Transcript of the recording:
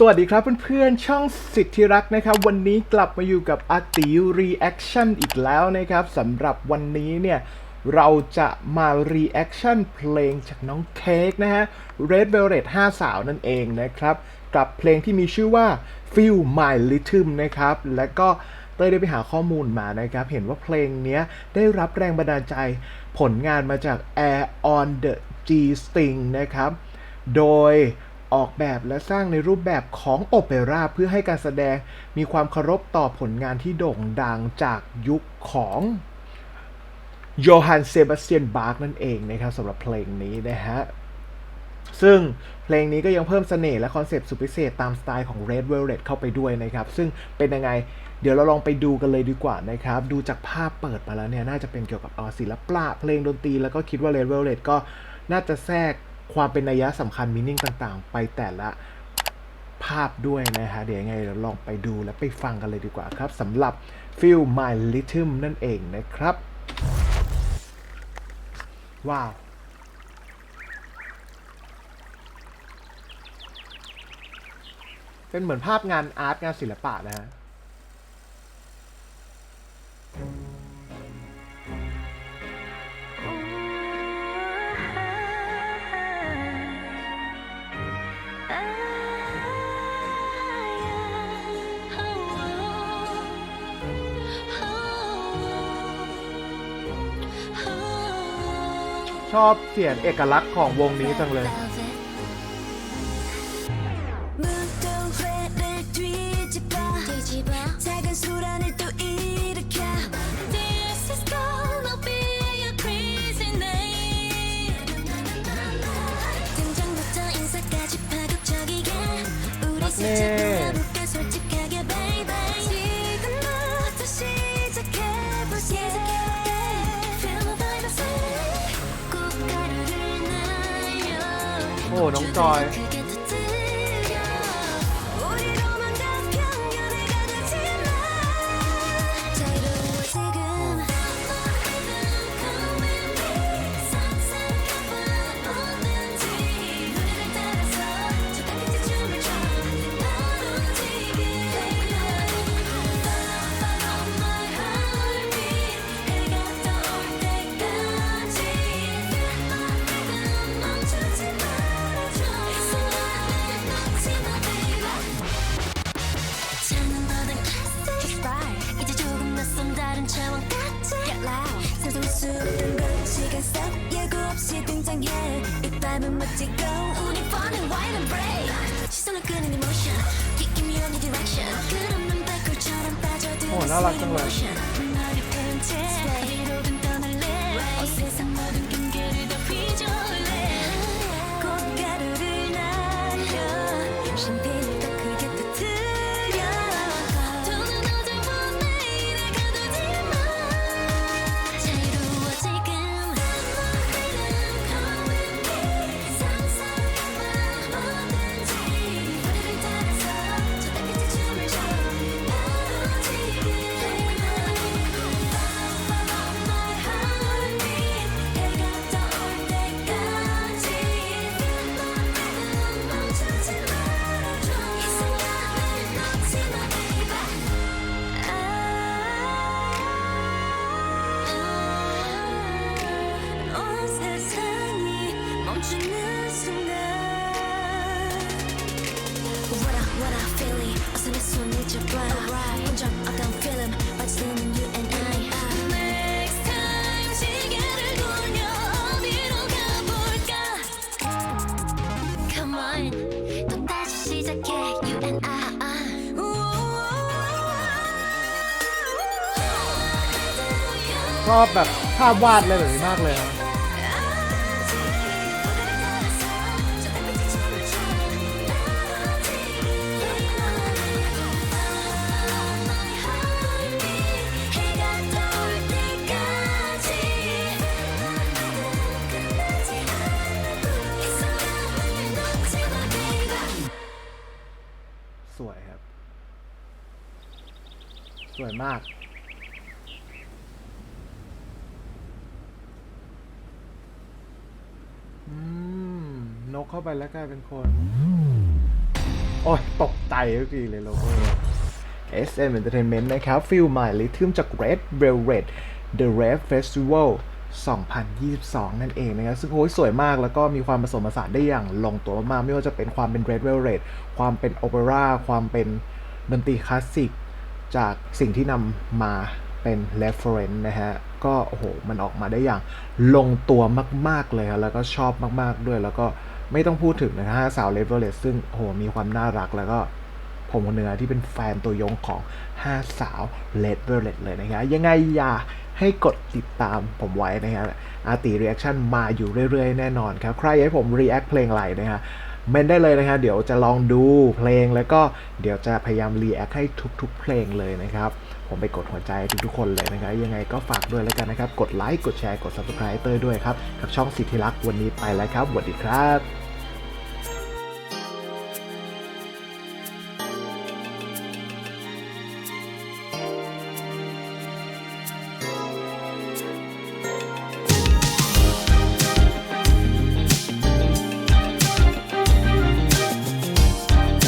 สวัสดีครับเพื่อนๆ ช่องสิทธิรักนะครับ วันนี้กลับมาอยู่กับอาติรีแอคชั่นอีกแล้วนะครับสำหรับวันนี้เนี่ยเราจะมารีแอคชั่นเพลงจากน้องเค้กนะฮะ Red Velvet 5 สาวนั่นเองนะครับ กับเพลงที่มีชื่อว่า Feel My Rhythm นะครับ และก็เต้ยได้ไปหาข้อมูลมานะครับ เห็นว่าเพลงเนี้ยได้รับแรงบันดาลใจผลงานมาจาก Air on the G String นะครับ โดย ออกแบบและสร้างในรูปแบบของโอเปร่าเพื่อให้การแสดงมีความเคารพต่อผลงานที่โด่งดังจากยุคของโยฮันเซบาสเตียนบาร์กนั่นเองนะครับสำหรับเพลงนี้นะฮะซึ่งเพลงนี้ก็ยังเพิ่มเสน่ห์และคอนเซปต์สุดพิเศษตามสไตล์ของ Red Velvet เข้าไปด้วยนะครับ ซึ่งเป็นยังไง เดี๋ยวเราลองไปดูกันเลยดีกว่านะครับ ดูจากภาพเปิดมาแล้วเนี่ย น่าจะเป็นเกี่ยวกับอศิลปะเพลงดนตรี แล้วก็คิดว่า Red Velvet ก็น่าจะแทรก ความเป็นนัยยะสำคัญมินิ่งต่างๆ ไปแต่ละภาพด้วยนะฮะ เดี๋ยวยังไงเราลองไปดูและไปฟังกันเลยดีกว่าครับสำหรับ Feel My Rhythm นั่นเองนะครับ ว้าวเป็นเหมือนภาพงานอาร์ตงานศิลปะนะฮะ อบเสียงเอกลักษณ์ของวงนี้จังเลย무 โอ้น้องจอย 이 밤은 멋지고 우리 falling wild and brave 시선을 끄는 emotion Give me only direction 끝없는 black hole 처럼 빠져든 어, 나락 정말. 머 멈추는 순간 What I, what I feeling 어서 내 손을 잡아 본적 어떤 feeling 빠져드는 you and I Next time 시계를 돌려 어디로 가볼까 Come on 또 다시 시작해 you and I 아. ชอบแบบภาพวาดอะไรแบบนี้มากเลยนะ สวยมาก อืม นกเข้าไปแล้วกลายเป็นคนโโอ้ย ตกใจทุกทีเลยโลโก้ SM Entertainment นะครับฟิลใหม่ลิทึมจาก Red Velvet The Red Festival 2022 นั่นเองนะครับ ซึ่งโอ้ยสวยมากแล้วก็มีความผสมผสานได้อย่างลงตัวมากๆไม่ว่าจะเป็นความเป็น Red Velvet ความเป็นโอเปร่า ความเป็นดนตรีคลาสสิก จากสิ่งที่นำมาเป็น reference นะฮะ ก็โอ้โห มันออกมาได้อย่างลงตัวมาก ๆ เลยครับแล้วก็ชอบมาก ๆ ด้วย แล้วก็ไม่ต้องพูดถึงนะฮะสาว Red Velvet ซึ่งโอ้โห มีความน่ารักแล้วก็ผมคนหนึ่งอที่เป็นแฟนตัวยงของ 5 สาว Red Velvet เลยนะครับยังไงอย่าให้กดติดตามผมไว้นะครับอาร์ติ Reaction มาอยู่เรื่อย ๆ แน่นอนครับ ใครให้ผม React เพลงอะไรนะฮะ เมนได้เลยนะฮะเดี๋ยวจะลองดูเพลงแล้วก็เดี๋ยวจะพยายามรีแอคให้ทุกๆ เพลงเลยนะครับ ผมไปกดหัวใจทุกๆคนเลยนะครับ ยังไงก็ฝากด้วยแล้วกันนะครับ กดไลค์กดแชร์กด Subscribe เตอร์ด้วยครับกับช่องสิทธิรักษ์วันนี้ไปแล้วครับสวัสดีครับ